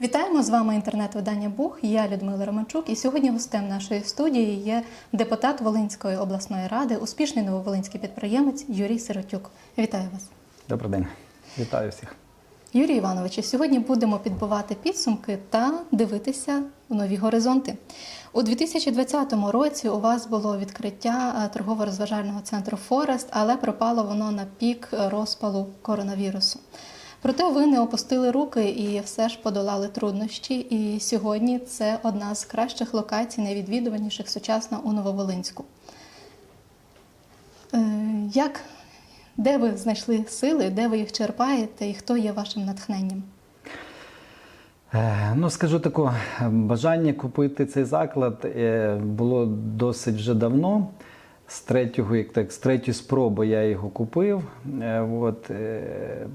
Вітаємо з вами інтернет-видання Бух. Я Людмила Романчук. І сьогодні гостем нашої студії є депутат Волинської обласної ради, успішний нововолинський підприємець Юрій Сиротюк. Вітаю вас, Добрий день. Вітаю всіх. Юрій Іванович. Сьогодні будемо підбивати підсумки та дивитися в нові горизонти. У 2020 році у вас було відкриття е, торгово-розважального центру Форест, але пропало воно на пік розпалу коронавірусу. Проте ви не опустили руки і все ж подолали труднощі. І сьогодні це одна з кращих локацій, найвідвідуваніших сучасно у Нововолинську. Е, Як, де ви знайшли сили, де ви їх черпаєте і хто є вашим натхненням? Е, Ну, скажу тако, бажання купити цей заклад е, було досить вже давно. З третього, як так, з третьої спроби я його купив. Е, От, е,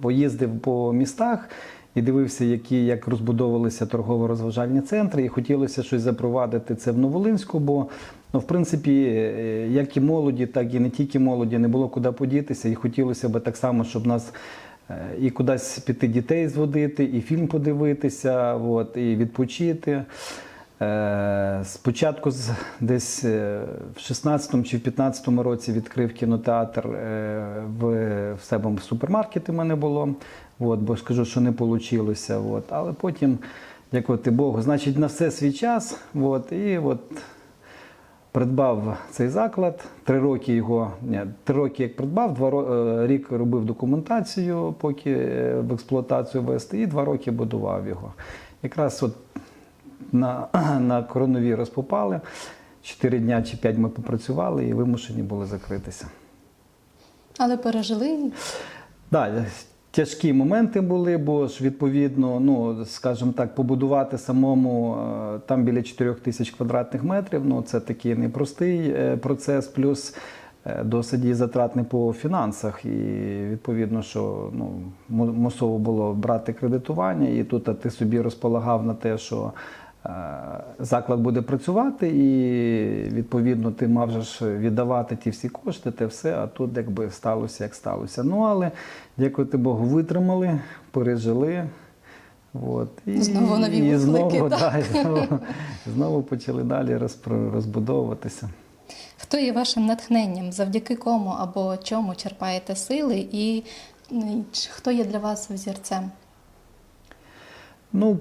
поїздив по містах і дивився, які, як розбудовувалися торгово-розважальні центри. І хотілося щось запровадити це в Новолинську, бо ну, в принципі, е, як і молоді, так і не тільки молоді, не було куди подітися. І хотілося б так само, щоб нас і кудись піти дітей зводити, і фільм подивитися, от, і відпочити. Е, Спочатку десь е, в 16-му чи в 15-му році відкрив кінотеатр е, в, себе в супермаркеті в мене було. От, бо скажу, що не вийшло. От. Але потім, дякувати Богу, значить, на все свій час. От, і от придбав цей заклад. Три роки його, ні, три роки як придбав, два рік робив документацію, поки в експлуатацію вести, і два роки будував його. Якраз от на, на коронавірус попали. Чотири дня чи п'ять ми попрацювали і вимушені були закритися. Але пережили Да, тяжкі моменти були, бо ж відповідно, ну скажімо так, побудувати самому е, там біля 4 тисяч квадратних метрів. Ну це такий непростий е, процес, плюс е, досить і затратний по фінансах. І відповідно, що ну мусово було брати кредитування, і тут ти собі розполагав на те, що. Е, Заклад буде працювати, і відповідно ти мав же ж віддавати ті всі кошти, те все, а тут якби сталося, як сталося. Ну але дякувати Богу, витримали, пережили. От, і, Знову нові і виклики, знову, так. да, і знову, знову почали далі розбудовуватися. Хто є вашим натхненням, завдяки кому або чому черпаєте сили, і хто є для вас взірцем? Ну,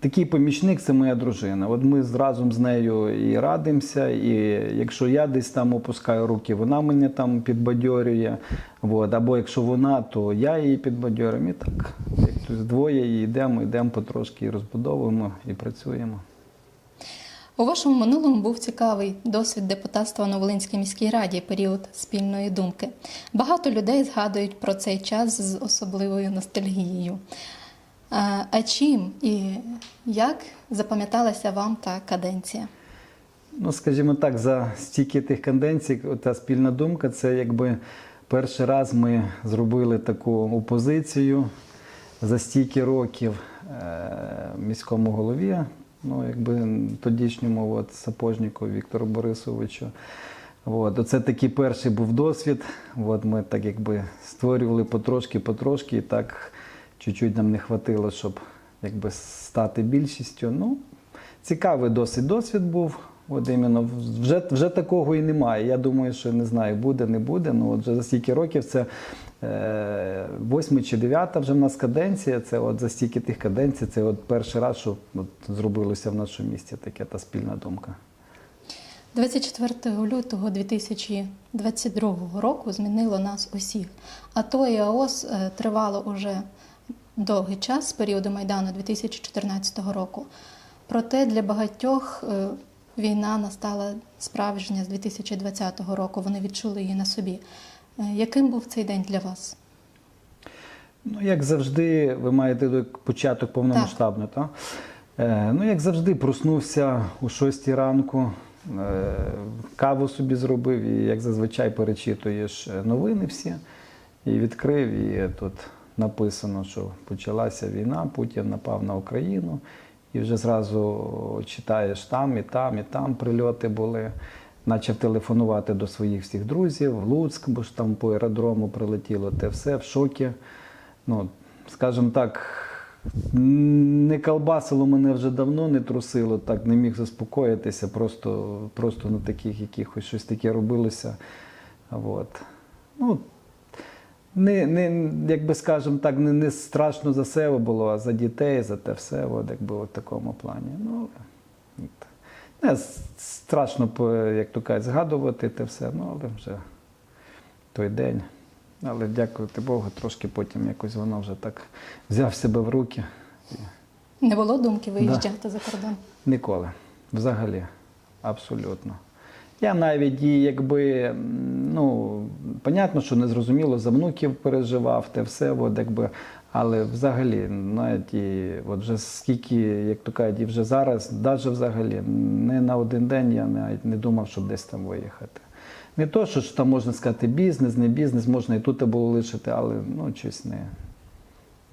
такий помічник це моя дружина. От ми разом з нею і радимося, і якщо я десь там опускаю руки, вона мене там підбадьорює. От. Або якщо вона, то я її підбадьорюю. І так, як двоє і йдемо, йдемо потрошки і розбудовуємо і працюємо. У вашому минулому був цікавий досвід депутатства в Новолинській міській раді, період спільної думки. Багато людей згадують про цей час з особливою ностальгією. А, чим і як запам'яталася вам та каденція? Ну, скажімо так, за стільки тих канденцій, та спільна думка, це якби перший раз ми зробили таку опозицію за стільки років е, міському голові, ну, якби тодішньому от, сапожнику Віктору Борисовичу. От, оце такий перший був досвід. От ми так якби створювали потрошки, потрошки, і так чуть-чуть нам не хватило, щоб якби стати більшістю. Ну, цікавий досить досвід був. От іменно вже, вже такого і немає. Я думаю, що не знаю, буде, не буде. Ну от вже за стільки років це е, восьми чи дев'ята вже в нас каденція. Це от за стільки тих каденцій, це от перший раз, що от зробилося в нашому місті таке та спільна думка. 24 лютого 2022 року змінило нас усіх. А то і АОС е, тривало уже довгий час з періоду Майдану 2014 року. Проте для багатьох е, війна настала справжня з 2020 року. Вони відчули її на собі. Е, Яким був цей день для вас? Ну, як завжди, ви маєте до- початок повномасштабно, так? Е, ну, як завжди, проснувся о 6 ранку, е, каву собі зробив і, як зазвичай, перечитуєш е, новини всі. І відкрив, і тут написано, що почалася війна, Путін напав на Україну. І вже зразу читаєш там, і там, і там прильоти були. Почав телефонувати до своїх всіх друзів в Луцьк, бо ж там по аеродрому прилетіло те все в шокі. Ну, скажімо так, не колбасило мене вже давно, не трусило, так не міг заспокоїтися, просто, просто на таких якихось щось таке робилося. От. Ну, не, не, як би скажемо так, не, не страшно за себе було, а за дітей, за те все, от, якби в такому плані. Ну, не, страшно, як то кажуть, згадувати те все, ну, але вже той день. Але дякувати Богу, трошки потім якось воно вже так взяв себе в руки. Не було думки виїжджати за кордон? Ніколи. Взагалі. Абсолютно. Я навіть і якби, ну, понятно, що не зрозуміло, за внуків переживав, те все, от, якби, але взагалі, навіть і от вже скільки, як то кажуть, і вже зараз, навіть взагалі, не на один день я навіть не думав, щоб десь там виїхати. Не то, що там можна сказати бізнес, не бізнес, можна і тут було лишити, але ну, щось не,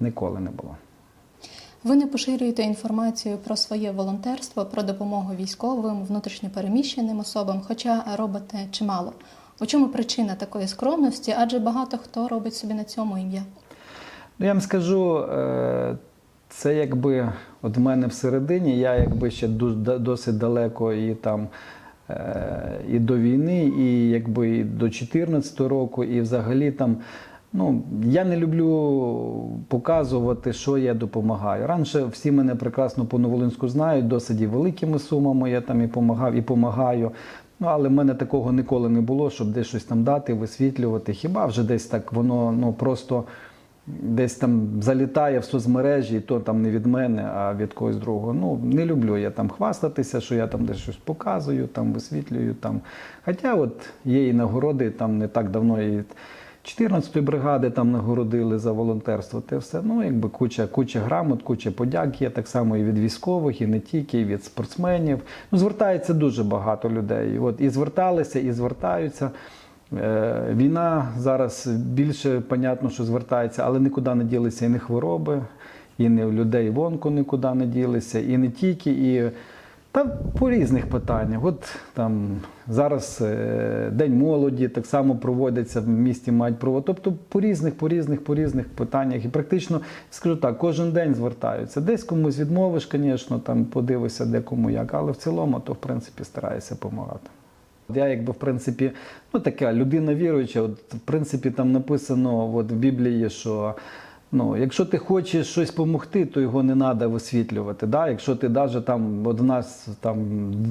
ніколи не було. Ви не поширюєте інформацію про своє волонтерство, про допомогу військовим, внутрішньопереміщеним особам, хоча робите чимало. У чому причина такої скромності? Адже багато хто робить собі на цьому ім'я. Ну, я вам скажу, е, це якби от в мене всередині, я якби ще досить далеко і там. е, І до війни, і якби і до 14 року, і взагалі там. Ну, я не люблю показувати, що я допомагаю. Раніше всі мене прекрасно по Новолинську знають, досить великими сумами я там і допомагав, і допомагаю. Ну, але в мене такого ніколи не було, щоб десь щось там дати, висвітлювати. Хіба вже десь так воно ну, просто десь там залітає в соцмережі, і то там не від мене, а від когось другого. Ну, не люблю я там хвастатися, що я там десь щось показую, там висвітлюю. Там. Хоча от є і нагороди, там не так давно і 14-ї бригади там нагородили за волонтерство. Те все. Ну, якби куча, куча грамот, куча подяк є, так само і від військових, і не тільки, і від спортсменів. Ну, звертається дуже багато людей. От і зверталися, і звертаються. Е, Війна зараз більше понятно, що звертається, але нікуди не ділися і не хвороби, і не людей вонку нікуди не ділися, і не тільки, і та по різних питаннях. От там зараз е, День молоді так само проводиться в місті мають провод. Тобто по різних, по різних, по різних питаннях. І практично скажу так, кожен день звертаються. Десь комусь відмовиш, звісно, там подивишся, де кому як, але в цілому, то в принципі стараєшся допомагати. Я якби в принципі, ну така людина віруюча, от в принципі там написано от в Біблії, що ну, якщо ти хочеш щось допомогти, то його не треба висвітлювати. Да? Якщо ти навіть там от в нас там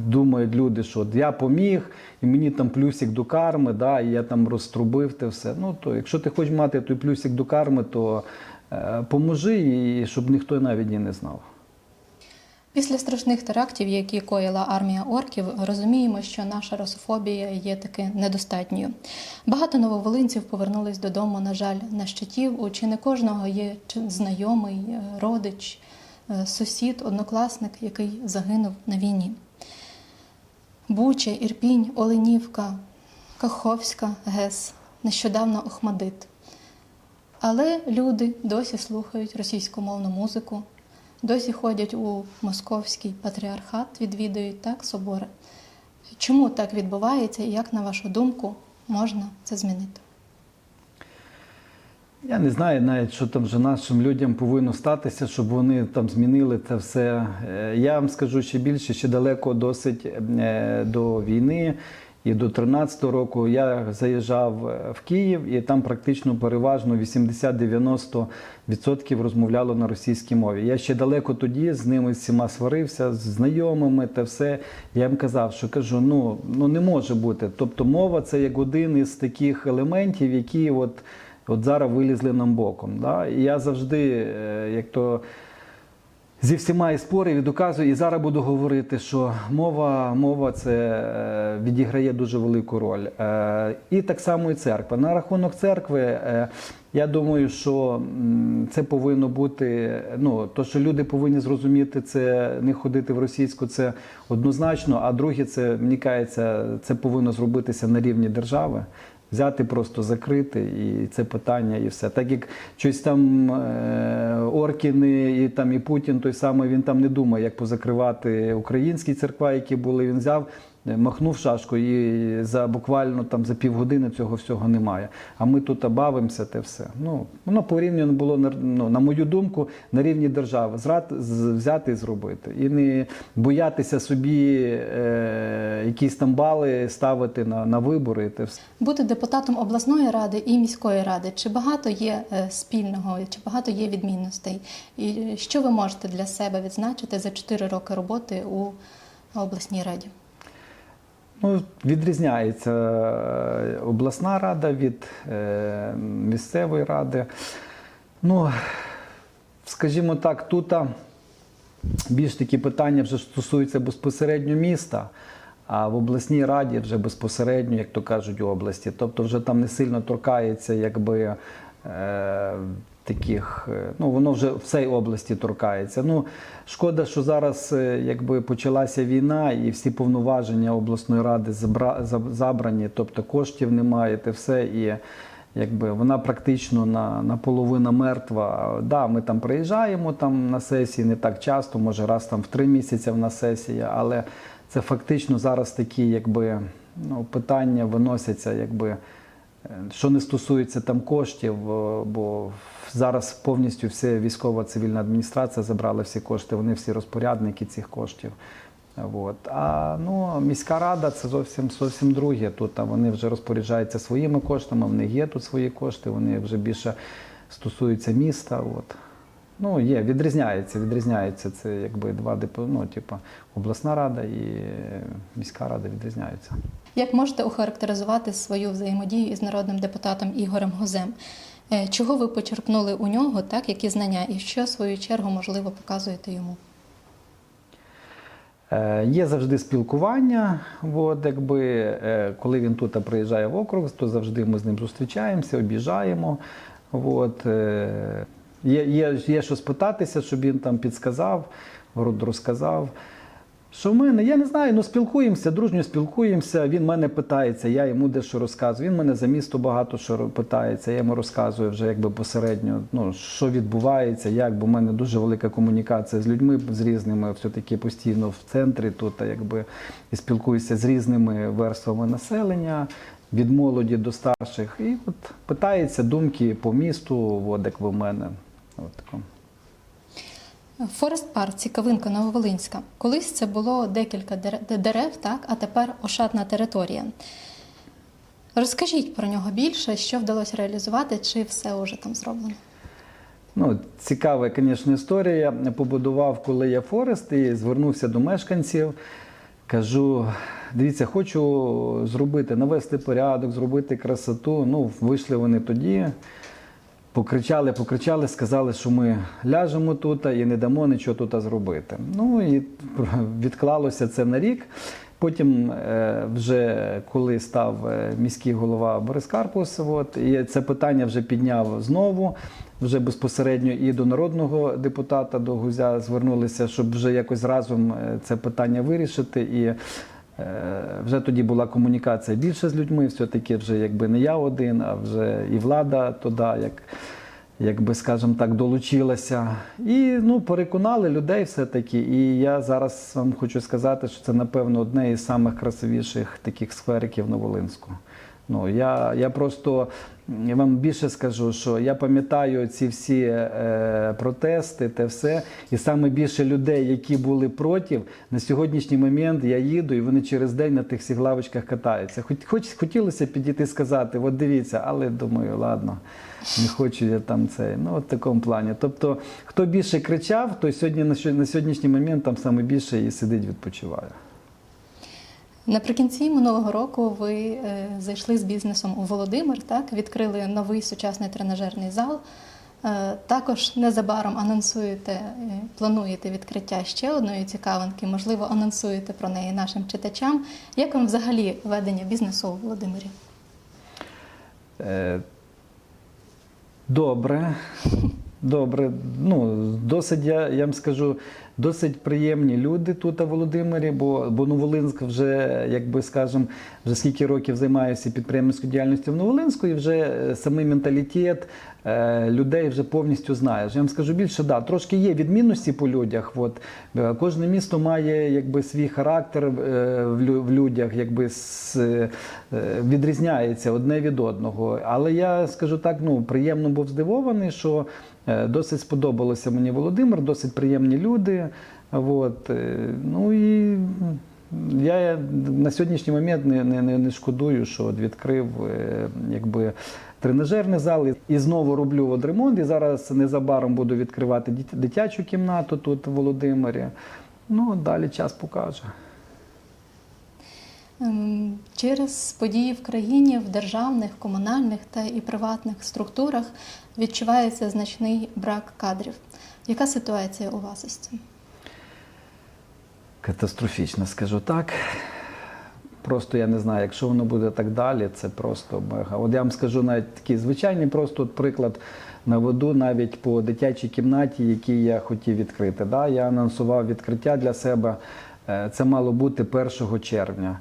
думають люди, що от я поміг, і мені там плюсик до карми, да, і я там розтрубив те все. Ну то якщо ти хочеш мати той плюсик до карми, то е, поможи, і щоб ніхто навіть і не знав. Після страшних терактів, які коїла армія орків, розуміємо, що наша русофобія є таки недостатньою. Багато нововолинців повернулись додому, на жаль, на щитів. У чи не кожного є знайомий, е, родич, е, сусід, однокласник, який загинув на війні. Буча, Ірпінь, Оленівка, Каховська, ГЕС, нещодавно Охмадит. Але люди досі слухають російськомовну музику, досі ходять у московський патріархат, відвідують так собори. Чому так відбувається і як, на вашу думку, можна це змінити? Я не знаю навіть, що там вже нашим людям повинно статися, щоб вони там змінили це все. Е, Я вам скажу ще більше, ще далеко досить е, до війни. І до 13-го року я заїжджав е, в Київ, і там практично переважно 80-90% розмовляло на російській мові. Я ще далеко тоді з ними всіма сварився, з знайомими та все. Я їм казав, що кажу, ну, ну не може бути. Тобто мова це як один із таких елементів, які от, от зараз вилізли нам боком. Да? І я завжди, е, як то. Зі всіма і спорів і доказую, і зараз буду говорити, що мова, мова це е, відіграє дуже велику роль. Е, І так само і церква. На рахунок церкви, е, я думаю, що це повинно бути. Ну, то, що люди повинні зрозуміти, це не ходити в російську, це однозначно. А друге, це мені кажеться, це повинно зробитися на рівні держави. Взяти просто закрити і це питання, і все. Так як щось там е, Оркіни і там і Путін той самий, він там не думає, як позакривати українські церква, які були. Він взяв махнув шашку і за буквально там за півгодини цього всього немає. А ми тут бавимося, те все. Ну, воно порівняно було ну, на мою думку на рівні держави зрад, взяти і зробити. І не боятися собі е, якісь там бали ставити на, на вибори. Те все. Бути депутатом обласної ради і міської ради, чи багато є е, спільного, чи багато є відмінностей? І що ви можете для себе відзначити за 4 роки роботи у обласній раді? Ну, відрізняється е, обласна рада від е, місцевої ради. Ну, скажімо так, тут більш такі питання вже стосуються безпосередньо міста, а в обласній раді вже безпосередньо, як то кажуть, області. Тобто вже там не сильно торкається, якби. Е, Таких, е, ну воно вже в цій області торкається. Ну шкода, що зараз е, якби почалася війна, і всі повноваження обласної ради забра- забрані, тобто коштів немає, те все і якби вона практично на, наполовину мертва. Да, ми там приїжджаємо там на сесії не так часто, може раз там в три місяці в нас сесія, але це фактично зараз такі, якби ну, питання виносяться, якби. е, Що не стосується там коштів, бо зараз повністю вся військова цивільна адміністрація забрала всі кошти, вони всі розпорядники цих коштів. От. А ну, міська рада це зовсім зовсім друге. Тут а вони вже розпоряджаються своїми коштами, в них є тут свої кошти, вони вже більше стосуються міста. От. Ну, є, відрізняється, відрізняється. Це якби два ну, типу, обласна рада і е, міська рада відрізняються. Як можете охарактеризувати свою взаємодію із народним депутатом Ігорем Гузем? Е, Чого ви почерпнули у нього, так, які знання, і що в свою чергу можливо показуєте йому? Е, Є завжди спілкування. От, якби, е, коли він тут приїжджає в округ, то завжди ми з ним зустрічаємося, об'їжджаємо. От, є, є, є що спитатися, щоб він там підсказав, роз- розказав. Що в мене, я не знаю, ну спілкуємося, дружньо спілкуємося. Він мене питається, я йому дещо розказую. Він мене за місто багато що питається, я йому розказую вже якби посередньо, ну, що відбувається, як, бо в мене дуже велика комунікація з людьми з різними, все-таки постійно в центрі тут, якби і спілкуюся з різними верствами населення, від молоді до старших. І от питається думки по місту, як в мене. От тако. Форест парк, цікавинка Нововолинська. Колись це було декілька дерев, так, а тепер ошатна територія. Розкажіть про нього більше, що вдалося реалізувати, чи все вже там зроблено? Ну, цікава, звісно, історія. Побудував, коли я Форест, і звернувся до мешканців. Кажу: дивіться, хочу зробити, навести порядок, зробити красоту. Ну, вийшли вони тоді. Покричали, покричали, сказали, що ми ляжемо тут і не дамо нічого тут зробити. Ну і відклалося це на рік. Потім, е, вже коли став е, міський голова Борис Карпус, от, і це питання вже підняв знову. Вже безпосередньо і до народного депутата, до Гузя звернулися, щоб вже якось разом е, це питання вирішити. І вже тоді була комунікація більше з людьми, все-таки вже якби не я один, а вже і влада туди, як, якби, скажімо так, долучилася. І ну, переконали людей все-таки. І я зараз вам хочу сказати, що це, напевно, одне із самих красивіших таких сквериків на Волинську. Ну, я, я просто я вам більше скажу, що я пам'ятаю ці всі е, протести, те все. І саме більше людей, які були проти, на сьогоднішній момент я їду, і вони через день на тих всіх лавочках катаються. Хоч, хоч хотілося підійти сказати, от дивіться, але думаю, ладно, не хочу я там це. Ну, от в такому плані. Тобто, хто більше кричав, той сьогодні на, сьо- на сьогоднішній момент там саме більше і сидить, відпочиває. Наприкінці минулого року ви е, зайшли з бізнесом у Володимир, так відкрили новий сучасний тренажерний зал. Е, також незабаром анонсуєте, е, плануєте відкриття ще одної цікавинки, можливо, анонсуєте про неї нашим читачам. Як вам взагалі ведення бізнесу у Володимирі? Добре. Добре, ну досить я, я вам скажу, досить приємні люди тут у Володимирі, бо, бо Новолинськ вже, як би скажемо, вже скільки років займаюся підприємницькою діяльністю в Новолинську, і вже е, самий менталітет е, людей вже повністю знаєш. Я вам скажу більше, да, трошки є відмінності по людях. От, е, кожне місто має якби, свій характер е, в, в людях, якби с, е, відрізняється одне від одного. Але я скажу так, ну приємно був здивований, що досить сподобалося мені Володимир, досить приємні люди. От, е, ну і я на сьогоднішній момент не, не, не, шкодую, що відкрив е, якби, тренажерний зал і знову роблю от ремонт. І зараз незабаром буду відкривати дитячу кімнату тут в Володимирі. Ну, далі час покаже. Ем, Через події в країні в державних, комунальних та і приватних структурах відчувається значний брак кадрів. Яка ситуація у вас із цим? Катастрофічно, скажу так. Просто я не знаю, якщо воно буде так далі, це просто мега. От я вам скажу навіть такий звичайний просто от приклад наведу навіть по дитячій кімнаті, який я хотів відкрити. Да? Я анонсував відкриття для себе. Е, Це мало бути 1 червня.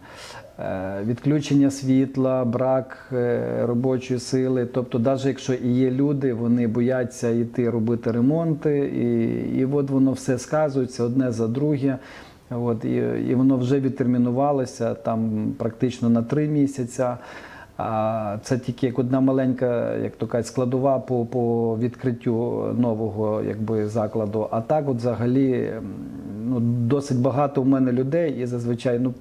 Е, Відключення світла, брак е, робочої сили. Тобто, навіть якщо і є люди, вони бояться йти робити ремонти, і, і от воно все сказується одне за друге. От, і, і воно вже відтермінувалося там практично на три місяці. А це тільки як одна маленька, як то кажуть, складова по, по відкриттю нового якби, закладу. А так, от взагалі, ну, досить багато в мене людей і зазвичай ну,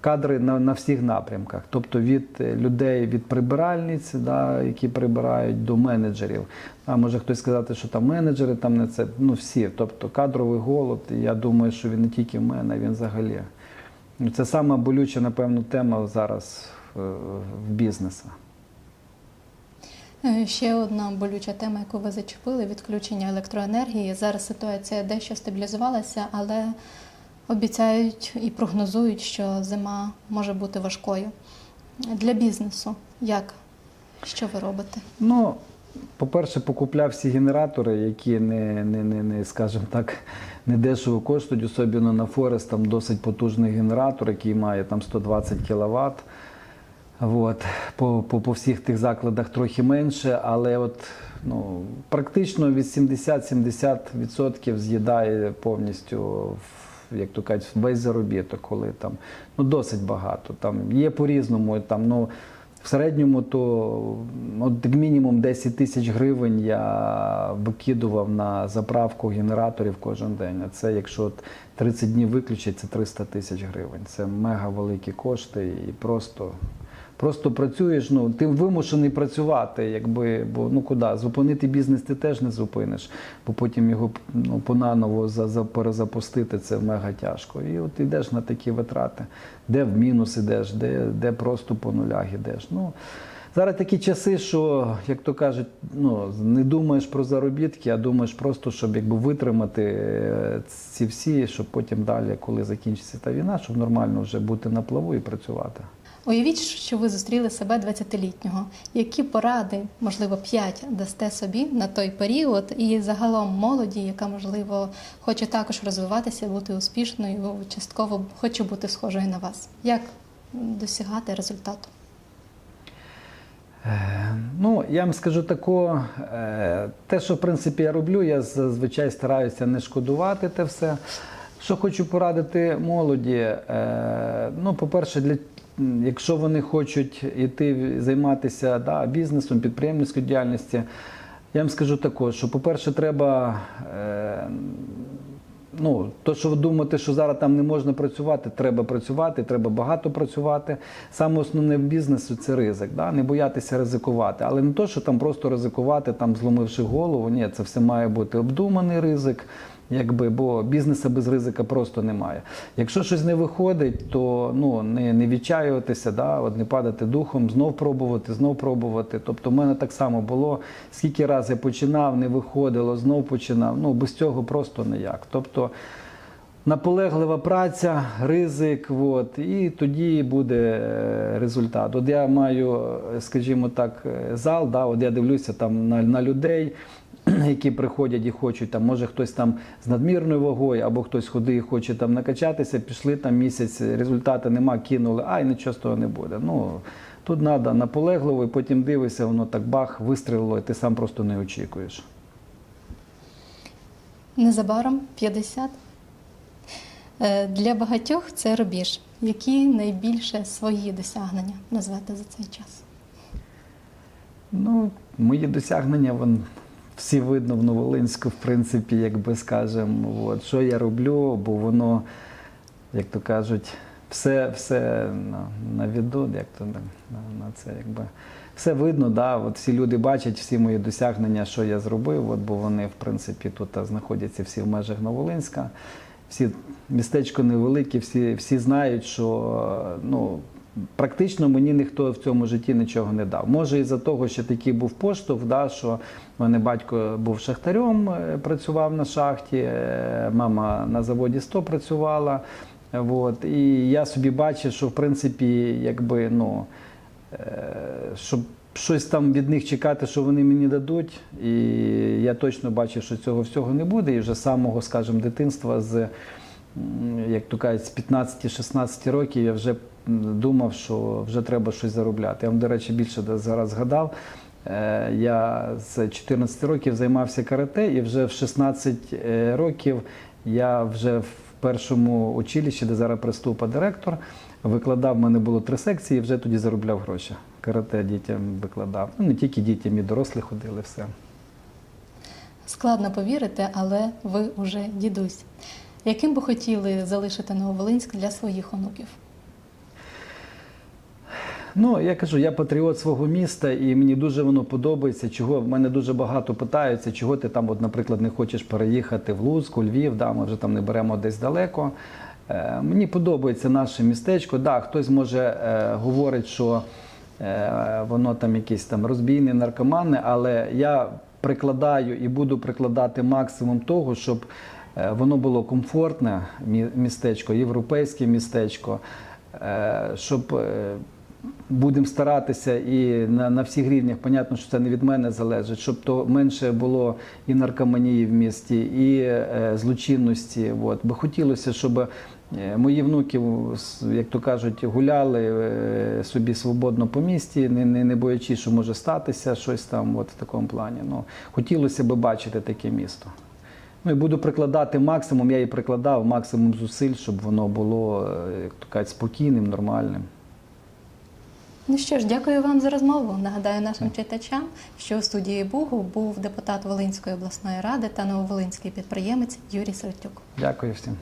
кадри на, на всіх напрямках. Тобто від е, людей від прибиральниць, да, які прибирають, до менеджерів. А може хтось сказати, що там менеджери там не це. Ну всі. Тобто кадровий голод. Я думаю, що він не тільки в мене, він взагалі. Це сама болюча, напевно, тема зараз е, в бізнесу. Е, Ще одна болюча тема, яку ви зачепили відключення електроенергії. Зараз ситуація дещо стабілізувалася, але обіцяють і прогнозують, що зима може бути важкою. Для бізнесу як? Що ви робите? Ну, по-перше, покупляв всі генератори, які не, не, не, не скажімо так, не дешево коштують, особливо на Форест, там досить потужний генератор, який має там 120 кВт. От. По, по, по всіх тих закладах трохи менше, але от, ну, практично від 70-70% з'їдає повністю, в- як то кажуть, весь заробіток, коли там ну, досить багато. Там є по-різному. Там, ну, в середньому то от, мінімум 10 тисяч гривень я викидував на заправку генераторів кожен день. А це якщо от 30 днів виключить, це 300 тисяч гривень. Це мега великі кошти і просто. Просто працюєш, ну ти вимушений працювати, якби, бо ну куди? Зупинити бізнес ти теж не зупиниш, бо потім його ну, понаново за, за, перезапустити це мега тяжко. І от йдеш на такі витрати, де в мінус ідеш, де, де просто по нулях ідеш. Ну, зараз такі часи, що, як то кажуть, ну, не думаєш про заробітки, а думаєш просто, щоб якби витримати е, ці всі, щоб потім далі, коли закінчиться та війна, щоб нормально вже бути на плаву і працювати. Уявіть, що ви зустріли себе 20-літнього. Які поради, можливо, 5 дасте собі на той період, і загалом молоді, яка можливо хоче також розвиватися, бути успішною, частково хоче бути схожою на вас. Як досягати результату? Е, Ну, я вам скажу тако, е, те, що в принципі я роблю, я зазвичай стараюся не шкодувати те все. Що хочу порадити молоді, е, ну, по-перше, для, якщо вони хочуть іти займатися да, бізнесом, підприємницькою діяльністю, я вам скажу також, що, по-перше, треба. Е, Ну, то, що ви думаєте, що зараз там не можна працювати, треба працювати, треба багато працювати. Саме основне в бізнесу це ризик, да? не боятися ризикувати. Але не то, що там просто ризикувати, там зломивши голову. Ні, це все має бути обдуманий ризик, якби, бо бізнесу без ризика просто немає. Якщо щось не виходить, то ну, не, не відчаюватися, да? От не падати духом, знов пробувати, знов пробувати. Тобто, в мене так само було. Скільки разів я починав, не виходило, знов починав. Ну, без цього просто ніяк. Тобто, Наполеглива праця, ризик, от, і тоді буде е, результат. От я маю, е, скажімо так, е, зал, да, от я дивлюся там на, на людей. які приходять і хочуть, там, може хтось там з надмірною вагою, або хтось ходить і хоче там накачатися, пішли там місяць, результату нема, кинули, ай, нічого з того не буде. Ну, тут треба наполегливо, і потім дивишся, воно так бах, вистрілило, і ти сам просто не очікуєш. Незабаром 50. Е, Для багатьох це рубіж. Які найбільше свої досягнення назвете за цей час? Ну, мої досягнення вон, всі видно в Новолинську, в принципі, як би скажемо, от, що я роблю, бо воно, як то кажуть, все, все на, на віду, як то на, на це якби. Все видно, да, от всі люди бачать всі мої досягнення, що я зробив, от, бо вони, в принципі, тут знаходяться всі в межах Новолинська. Всі містечко невелике, всі, всі знають, що ну, практично мені ніхто в цьому житті нічого не дав. Може, із-за того, що такий був поштовх, да, що в мене батько був шахтарем, е, працював на шахті, е, мама на заводі 100 працювала. От, і я собі бачив, що в принципі, якби, ну, е, щоб щось там від них чекати, що вони мені дадуть. І я точно бачив, що цього всього не буде. І вже з самого, скажімо, дитинства, з, як то кажуть, з 15-16 років я вже думав, що вже треба щось заробляти. Я вам, до речі, більше зараз згадав. Е, Я з 14 років займався карате, і вже в 16 е, років я вже в першому училищі, де зараз приступа директор, викладав. в мене було три секції, і вже тоді заробляв гроші. Карате дітям викладав. Ну, не тільки дітям, і дорослі ходили, все. Складно повірити, але ви уже дідусь. Яким би хотіли залишити Нововолинськ для своїх онуків? Ну, я кажу, я патріот свого міста, і мені дуже воно подобається. Чого в мене дуже багато питаються, чого ти там, от, наприклад, не хочеш переїхати в Луцьк, у Львів, да, ми вже там не беремо десь далеко. Е, мені подобається наше містечко. Да, хтось може е, говорить, що е, воно там якесь там розбійне, наркоманне, але я прикладаю і буду прикладати максимум того, щоб воно було комфортне містечко, європейське містечко, е, щоб. е, Будемо старатися і на, на всіх рівнях, понятно, що це не від мене залежить, щоб то менше було і наркоманії в місті, і е, злочинності. От. Би хотілося, щоб е, мої внуки, як то кажуть, гуляли е, собі свободно по місті, не, не, не боячись, що може статися щось там от, в такому плані. Ну, хотілося б бачити таке місто. Ну і буду прикладати максимум, я і прикладав максимум зусиль, щоб воно було, е, як то кажуть, спокійним, нормальним. Ну що ж, дякую вам за розмову. Нагадаю нашим читачам, що у студії Бугу був депутат Волинської обласної ради та нововолинський підприємець Юрій Середюк. Дякую всім.